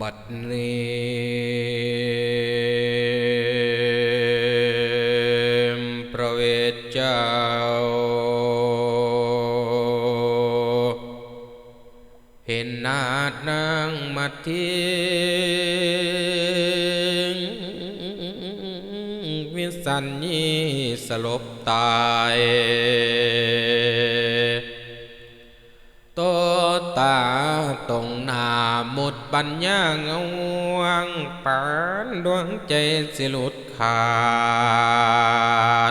บัดนี้พระเวทเจ้า เห็นนาดนางมาทิ้งวิสัญญีสลบตาย ตาตรงหน้าหมดปัญญาเงาวังปานดวงใจสิหลุดขา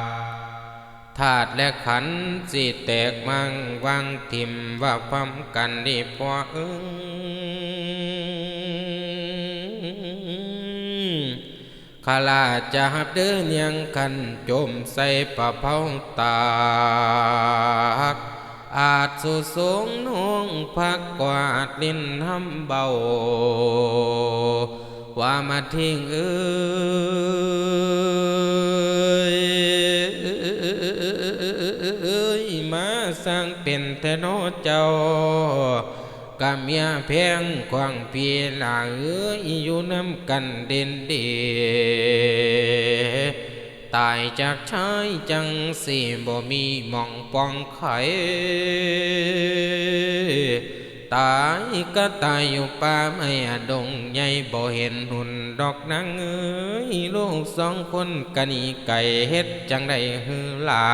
ดธาตุและขันธ์สิแตกมังวางทิมว่าพร้อมกันดีพอเอิงขลาจะหับเดินยังกันจมใส่ปะเผาตาก อาจสุสูงนงพักกวาดลิ้นทำเบา ว่ามาทิ้งเอ้ยมาสร้างเป็นแต่โนเจ้ากะเมียแพงกวางปีลาเอ้ยอยู่น้ำกันเด่นเด ตายจากชายจังสิบ่มีมองปองไข ตายก็ตายอยู่ป่าไม่ดงใหญ่บ่เห็นหุ่นดอกนางเอ้ยลูกสองคนกันีไก่เฮ็ดจังได้ฮือลา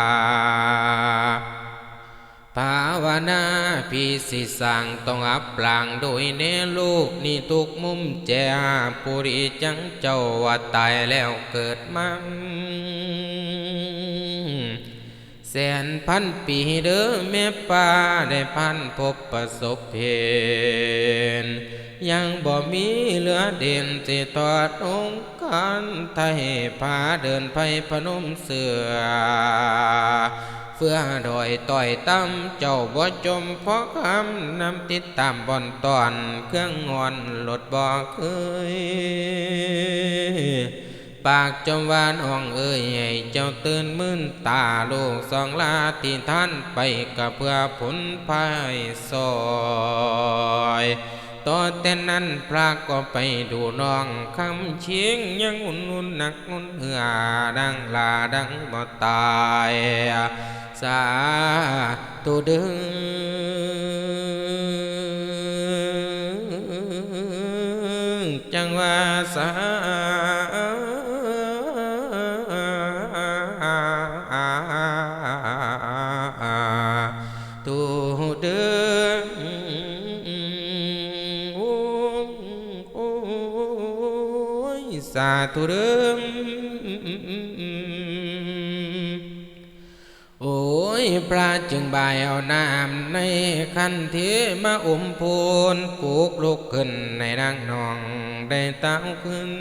ภาวนาพีสิสังต้องอับปลางโดยแน่ลูกนี่ทุกมุมแจปุริจังเจ้าว่าตายแล้วเกิดมาแสนพันปีเด้อแม่ป่าได้พันพบประสบเหตุยังบ่มีเหลือเด่นสิตอดองค์การไทยพาเดินไปพนมเสือ พื่อดอยต่อยตั้มเจ้าบ่จมเพราะคำนำติดตามบอนตอนเครื่องงอนหลดบ่เคยปากจมวานอ่องเอ้ยให้เจ้าตื่นมื่นตาลูกสองลาที่ท่านไปกับเพื่อผลภายซอยต่อแต่นั้นพระก็ไปดูน้องคำเชียงยังอุ่นอุ่นหนักอุ่นเหือดังลาดังบ่ตาย สาตุเดึงจังว่าสาตุเดึง โอ้ยพระจึงบายเอาน้ำในคันเทมาอมพูนปลูกลุกขึ้นในดังนองได้เต้าขึ้น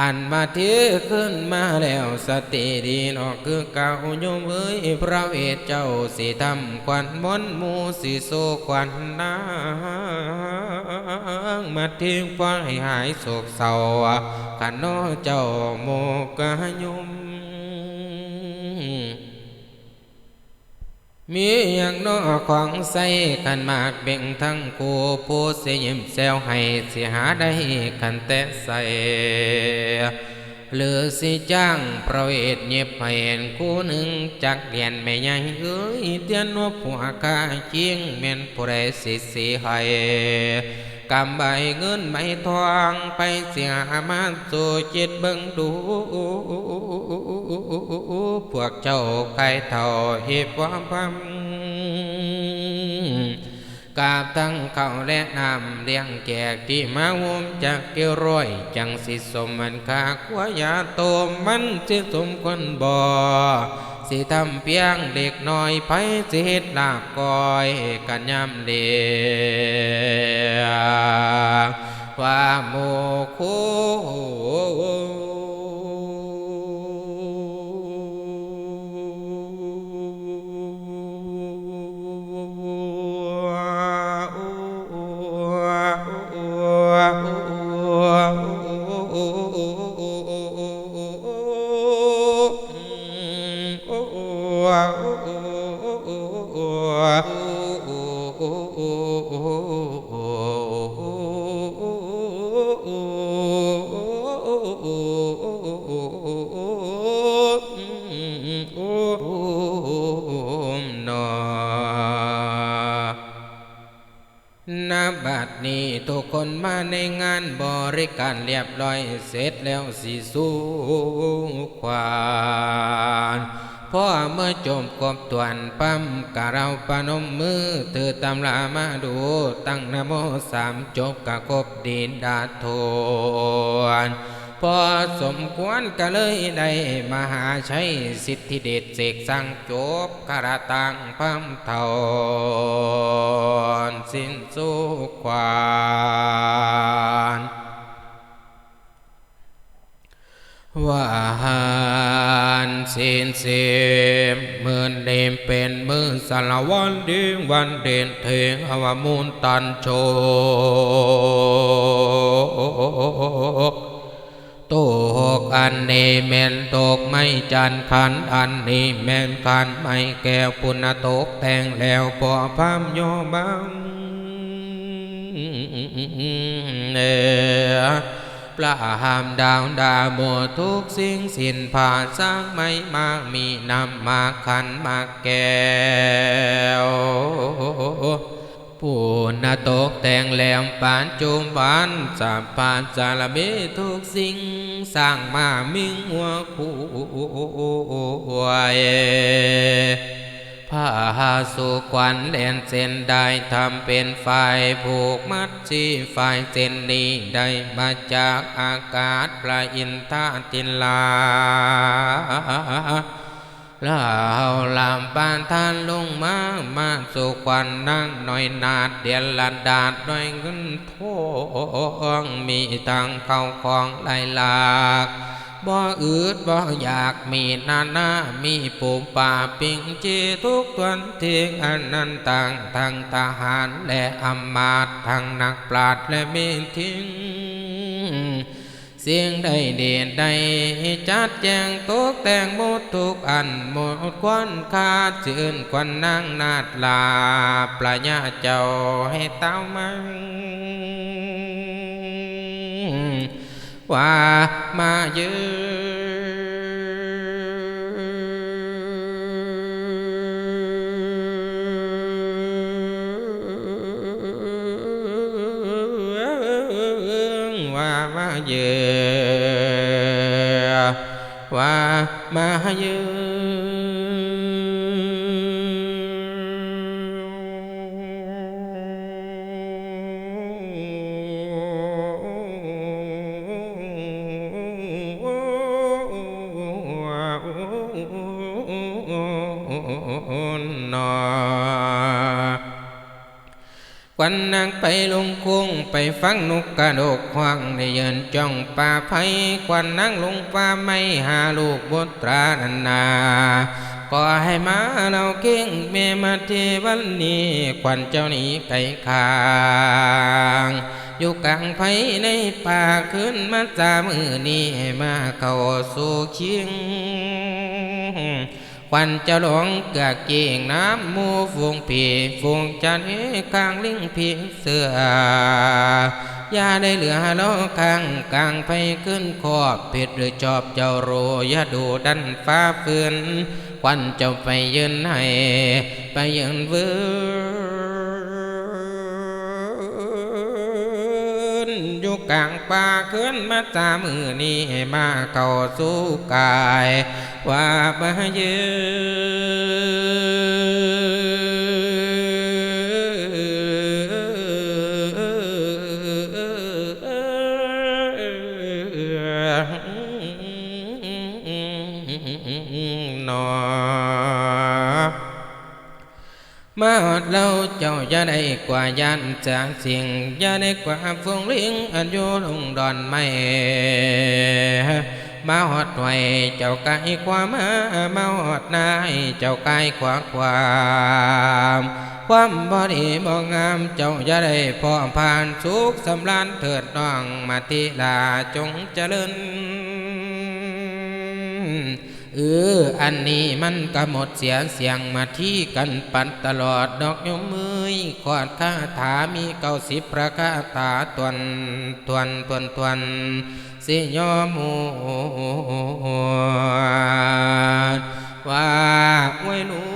อันมาเทขึ้นมาแล้วสติดีนอกคือเก่าโยมเอ้ยพระเวทเจ้าสิทำควันมนมูสิโซควันนางมาเทิ้งฟ้าให้หายโศกเศร้าขันน้อเจ้าโมกะยม มีอย่างนอของใส่กันมากเบ่งทั้งคู่ผู้เสียยิ้มแซวให้เสียหาได้กันแต่ใส่หรือสิจ้างประเวทเย็บให้นคู่หนึ่งจักเรียนไม่ใหญ่เอ้ยเตียนว่าผัวกาเจียงแม่นผู้ใดสิสิให้ กำใบเงินใบทองไปเสียมาสู่จิตเบิ่งดู พวกเจ้าใครเท่าเห็บความพัมกาบทั้งเขาและนำเลี้ยงแจกที่มาวุมจากเกี่ยวร้อย จังสิสมมันคาขวายาโตมันสิสมคนบ่ สิทำเพียงเด็กน้อยไปสิเฮ็ดลาบก้อยกันยำเดียว่าโมโค ดนี้ทุกคนมาในงานบริการเรียบร้อยเสร็จแล้วสิสู้ควานพ่อเมื่อจมกบตวนปั๊มกะเราปนมมือตือตำลามาดูตั้งนโมสามจบกะกบดินดาทวน พอสมควรก็เลยได้มหาชัยสิทธิเดชเสกสั่งจบกระตังพัมเทานสิ้นสุขวานว่าหานสินเสียมเมื่อเดมเป็นมือสารวันดิงวันเด่นเทงอวมูลตันโช ตกอันนี้แม่นตกไม่จันขันอันนี้แม่นขันไม่แก้วปุณตกแต่งแล้วพอพามโยบังเนปลาหามดาวดาโมทุกสิ่งสินผ่าสร้างไม่มากมีนำมาขันมาแก้ว ผู้นาตกแต่งแหลมปานจมบานสามปานสารเบทุกสิ่งสร้างมามิ่งหัวคู่ว้ผ้าสุกวันเล่นเส้นได้ทำเป็นฝ่ายผูกมัดชีฝ่ายเส้นนี้ได้มาจากอากาศพระอินทาตินลา ลาวลามปานทานลงมามาสู่ควันนั่งหน่อยนาดเดียนลันดาดหน่อยเงินทองมีทางเข้าของไหลหลากบ่อืดบ่อยากมีนานามีปูมป่าปิงจีทุกตวนเทียงอันนั้นต่างทางทหารและอำมาตย์ทางนักปราชญ์และมีทิ้ง สียงใดเด่นใดจัดแจงตกแต่งหมดทุกอันหมดควันคาดชื่นควันนางนาดลาปลาญาเจ้าให้เต้ามังว่ามายืน មាយើ ควันนางไปลงคุ้งไปฟังนกกระโดกควางได้ยืนจ้องป่าไผ่ควันนางลงป่าไม่หาลูกบุตรานันนาก็ให้มาเราเก่งเมมาเทวันนี้ควันเจ้านี้ไก่คางอยู่กลางไผ่ในป่าขึ้นมาจามือนี้มาเข้าสู่เคียง ควันจะหลงเกือกกีงน้ำมูฟูงผีฟูงจันเอกลางลิงผีเสือยาได้เหลือโลกางกลางไปขึ้นขอบผิดหรือจอบเจ้าโรยาดูดันฟ้าฟืนควันเจ้าไปยืนให้ไปยืนวืน กลางป่าขึ้นมาตามือนี้มาเข้าสู่กาย ว่ามาเยือน มาหอดเราเจ้าอย่าได้กว่ายันจากสิ่งอย่าได้กว่าฟงลิงอันอยู่ลงดอนไม่มาหอดไว้เจ้าไก่ความมามาหอดนายเจ้าไก่ขวาความความบอดีบ่งามเจ้าอย่าได้พอผ่านสุขสำรานเถิดน้องมาทิลาจงเจริญ เออ อันนี้มันก็หมดเสียงเสียงมาที่กันปันตลอดดอกยมมือขอดคาถามีเก้าสิบประคาถาตวนตวนตวนตวนสิยอมูว่าไว้ลู